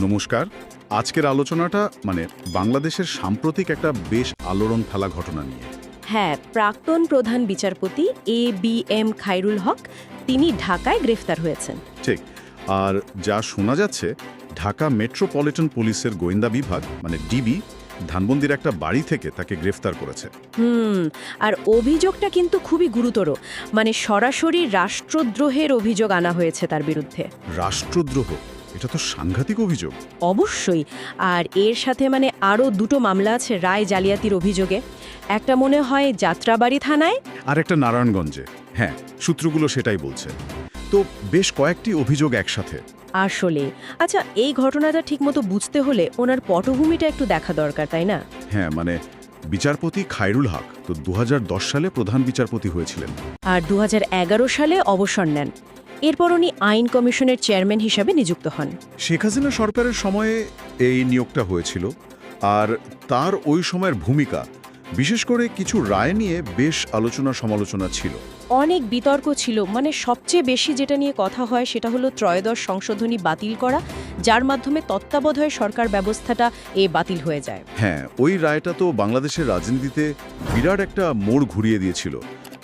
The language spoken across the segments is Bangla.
নমস্কার। আজকের আলোচনাটা মানে বাংলাদেশের সাম্প্রতিক একটা বেশ আলোড়ন ফেলা ঘটনা নিয়ে। হ্যাঁ প্রাক্তন প্রধান বিচারপতি A B M Khairul Haque তিনি ঢাকায় গ্রেফতার হয়েছেন। ঠিক। আর যা শোনা যাচ্ছে ঢাকা মেট্রোপলিটন পুলিশের গোয়েন্দা বিভাগ মানে ডিবি ধানবন্দির একটা বাড়ি থেকে তাকে গ্রেফতার করেছে। হুম আর অভিযোগটা কিন্তু খুবই গুরুতর। মানে সরাসরি রাষ্ট্রদ্রোহের অভিযোগ আনা হয়েছে তার বিরুদ্ধে। রাষ্ট্রদ্রোহ? এটা তো সাংঘাতিক অভিযোগ। অবশ্যই। আর এর সাথে মানে আরও দুটো মামলা আছে রায় জালিয়াতির অভিযোগে। একটা মনে হয় যাত্রাবাড়ি থানায়। আর একটা নারায়ণগঞ্জে। হ্যাঁ সূত্রগুলো সেটাই বলছে। তো বেশ কয়েকটি অভিযোগ একসাথে। আসলে। আচ্ছা এই ঘটনাটা ঠিকমতো বুঝতে হলে ওনার পটভূমিটা একটু দেখা দরকার তাই না? হ্যাঁ মানে বিচারপতি খায়রুল হক তো দু হাজার দশ সালে প্রধান বিচারপতি হয়েছিলেন। আর দু হাজার এগারো সালে অবসর নেন। এরপর উনি আইন কমিশনের চেয়ারম্যান হিসাবে নিযুক্ত হন। শেখ হাসিনা সরকারের সময়ে এই নিয়োগটা হয়েছিল আর তার ওই সময়ের ভূমিকা বিশেষ করে কিছু রায় নিয়ে বেশ আলোচনা সমালোচনা ছিল। অনেক বিতর্ক ছিল মানে সবচেয়ে বেশি যেটা নিয়ে কথা হয় সেটা হলো ত্রয়োদশ সংশোধনী বাতিল করা যার মাধ্যমে তত্ত্বাবধায়ক সরকার ব্যবস্থাটা এ বাতিল হয়ে যায়। হ্যাঁ ওই রায়টা তো বাংলাদেশের রাজনীতিতে বিরাট একটা মোড় ঘুরিয়ে দিয়েছিল।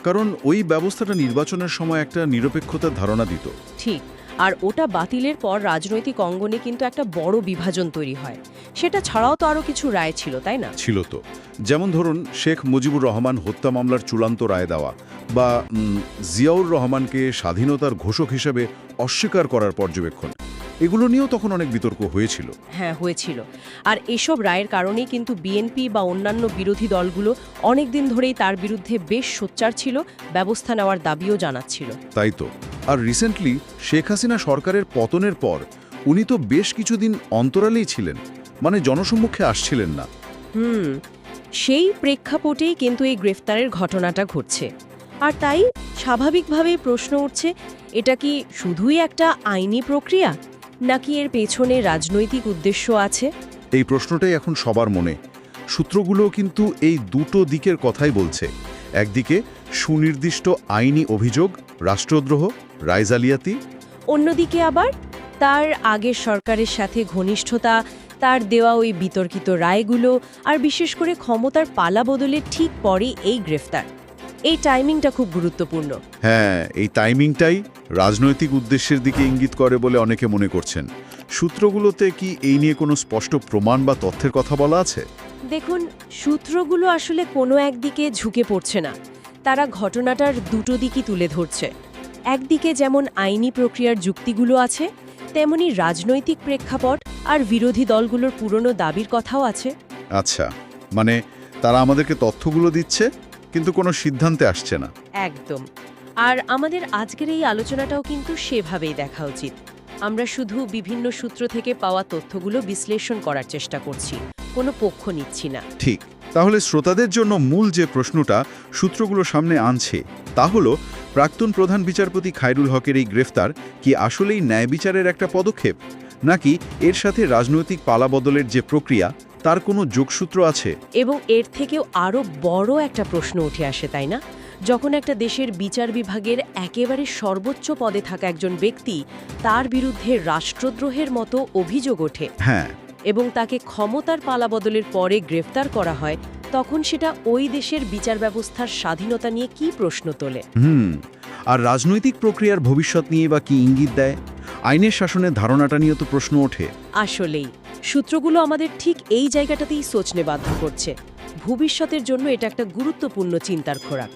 কারণ ওই ব্যবস্থাটা নির্বাচনের সময় একটা নিরপেক্ষতার ধারণা দিত। ঠিক আর ওটা বাতিলের পর রাজনৈতিক অঙ্গনে কিন্তু একটা বড় বিভাজন তৈরি হয়। সেটা ছাড়াও তো আরও কিছু রায় ছিল তাই না? ছিল তো। যেমন ধরুন শেখ মুজিবুর রহমান হত্যা মামলার চূড়ান্ত রায় দেওয়া বা জিয়াউর রহমানকে স্বাধীনতার ঘোষক হিসেবে অস্বীকার করার পর্যবেক্ষণ। এগুলো নিয়েও তখন অনেক বিতর্ক হয়েছিল। হ্যাঁ হয়েছিল। আর এসব রায়ের কারণেই কিন্তু বিএনপি বা অন্যান্য বিরোধী দলগুলো অনেক দিন ধরেই তার বিরুদ্ধে বেশ সোচ্চার ছিল ব্যবস্থা নেওয়ার দাবিও জানাচ্ছিল। তাই তো। আর রিসেন্টলি শেখ হাসিনা সরকারের পতনের পর উনি তো বেশ কিছুদিন অন্তরালেই ছিলেন মানে জনসম্মুখে আসছিলেন না। হুম সেই প্রেক্ষাপটেই কিন্তু এই গ্রেফতারের ঘটনাটা ঘটছে। আর তাই স্বাভাবিকভাবেই প্রশ্ন উঠছে এটা কি শুধুই একটা আইনি প্রক্রিয়া? নাকি এর পেছনে রাজনৈতিক উদ্দেশ্য আছে? এই প্রশ্নটাই এখন সবার মনে। সূত্রগুলো কিন্তু এই দুটো দিকের কথাই বলছে। একদিকে সুনির্দিষ্ট আইনি অভিযোগ রাষ্ট্রদ্রোহ রায় জালিয়াতি অন্যদিকে আবার তার আগের সরকারের সাথে ঘনিষ্ঠতা তার দেওয়া ওই বিতর্কিত রায়গুলো আর বিশেষ করে ক্ষমতার পালা বদলের ঠিক পরে এই গ্রেফতার। এই টাইমিংটা খুব গুরুত্বপূর্ণ। হ্যাঁ এই টাইমিংটাই রাজনৈতিক উদ্দেশ্যের দিকে ইঙ্গিত করে বলে অনেকে মনে করছেন। সূত্রগুলোতে কি এই নিয়ে কোনো স্পষ্ট প্রমাণ বা তথ্যের কথা বলা আছে? দেখুন সূত্রগুলো আসলে কোনো একদিকে ঝুঁকে পড়ছে না। তারা ঘটনাটার দুটো দিকই তুলে ধরছে। একদিকে যেমন আইনি প্রক্রিয়ার যুক্তিগুলো আছে তেমনি রাজনৈতিক প্রেক্ষাপট আর বিরোধী দলগুলোর পুরনো দাবির কথাও আছে। আচ্ছা মানে তারা আমাদেরকে তথ্যগুলো দিচ্ছে? কিন্তু কোনো সিদ্ধান্তে আসছে না। একদম। আর আমাদের আজকের এই আলোচনাটাও কিন্তু সেভাবেই দেখা উচিত। আমরা শুধু বিভিন্ন সূত্র থেকে পাওয়া তথ্যগুলো বিশ্লেষণ করার চেষ্টা করছি কোনো পক্ষ নিচ্ছি না। ঠিক। তাহলে শ্রোতাদের জন্য মূল যে প্রশ্নটা সূত্রগুলো সামনে আনছে তা হলো প্রাক্তন প্রধান বিচারপতি খায়রুল হকের এই গ্রেফতার কি আসলেই ন্যায় বিচারের একটা পদক্ষেপ? নাকি এর সাথে রাজনৈতিক পালাবদলের যে প্রক্রিয়া তার কোনো যোগসূত্র আছে? এবং এর থেকেও আরও বড় একটা প্রশ্ন উঠে আসে তাই না? যখন একটা দেশের বিচার বিভাগের একেবারে সর্বোচ্চ পদে থাকা একজন ব্যক্তি তার বিরুদ্ধে রাষ্ট্রদ্রোহের মতো অভিযোগ ওঠে হ্যাঁ। এবং তাকে ক্ষমতার পালাবদলের পরে গ্রেফতার করা হয় তখন সেটা ওই দেশের বিচার ব্যবস্থার স্বাধীনতা নিয়ে কি প্রশ্ন তোলে? হুম। আর রাজনৈতিক প্রক্রিয়ার ভবিষ্যৎ নিয়ে বা কি ইঙ্গিত দেয়? আইনের শাসনের ধারণাটা নিয়ে তো প্রশ্ন ওঠে। আসলেই, সূত্রগুলো আমাদের ঠিক এই জায়গাটাতেই সোচনে বাধ্য করছে। ভবিষ্যতের জন্য এটা একটা গুরুত্বপূর্ণ চিন্তার খোরাক।